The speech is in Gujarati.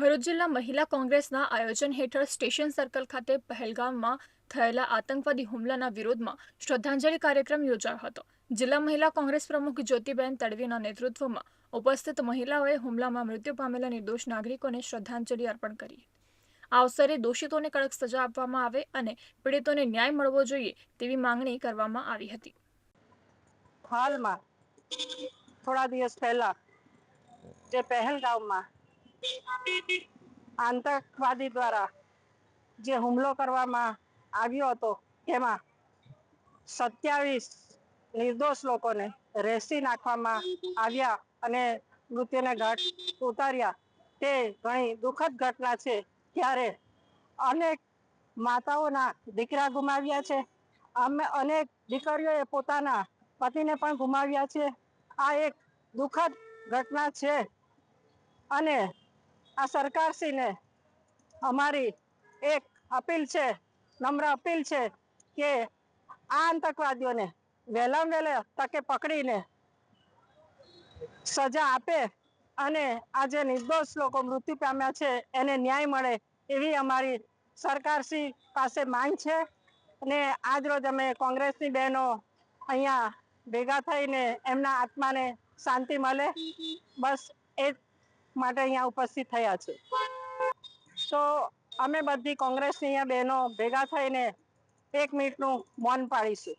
ભરૂચ જિલ્લા મહિલા કોંગ્રેસના આયોજન હેઠળ સ્ટેશન સર્કલ ખાતે પહેલગામમાં થયેલા આતંકવાદી હુમલાના વિરોધમાં શ્રદ્ધાંજલિ કાર્યક્રમ યોજાયો હતો. જિલ્લા મહિલા કોંગ્રેસ પ્રમુખ જ્યોતિબેન તડવીના નેતૃત્વમાં ઉપસ્થિત મહિલાઓએ હુમલામાં મૃત્યુ પામેલા નિર્દોષ નાગરિકોને શ્રદ્ધાંજલિ અર્પણ કરી. આ અવસરે દોષિતોને કડક સજા આપવામાં આવે અને પીડિતોને ન્યાય મળવો જોઈએ તેવી માંગણી કરવામાં આવી હતી. હાલમાં થોડા દિવસ પહેલા જે પહેલગામમાં આતંકવાદી દ્વારા જે હુમલો કરવામાં આવ્યો હતો, તેમાં સત્યાવીસ નિર્દોષ લોકોને રેસી નાખવામાં આવ્યા અને મૃત્યુને ઘાટ ઉતાર્યા. તે ઘણી દુઃખદ ઘટના છે. ત્યારે અનેક માતાઓના દીકરા ગુમાવ્યા છે. અમે અનેક દીકરીઓએ પોતાના પતિને પણ ગુમાવ્યા છે. આ એક દુઃખદ ઘટના છે. અને આ સરકારશ્રીને અમારી એક અપીલ છે, નમ્ર અપીલ છે કે આ આતંકવાદીઓને વહેલામાં વહેલા તકે પકડીને સજા આપે અને આ જે નિર્દોષ લોકો મૃત્યુ પામ્યા છે, એને ન્યાય મળે એવી અમારી સરકારશ્રી પાસે માંગ છે. અને આજ રોજ અમે કોંગ્રેસની બહેનો અહીંયા ભેગા થઈને એમના આત્માને શાંતિ મળે. બસ એ માટે અહીંયા ઉપસ્થિત થયા છે. તો અમે બધી કોંગ્રેસની અહીંયા બહેનો ભેગા થઈને એક મિનિટનું મૌન પાડીશું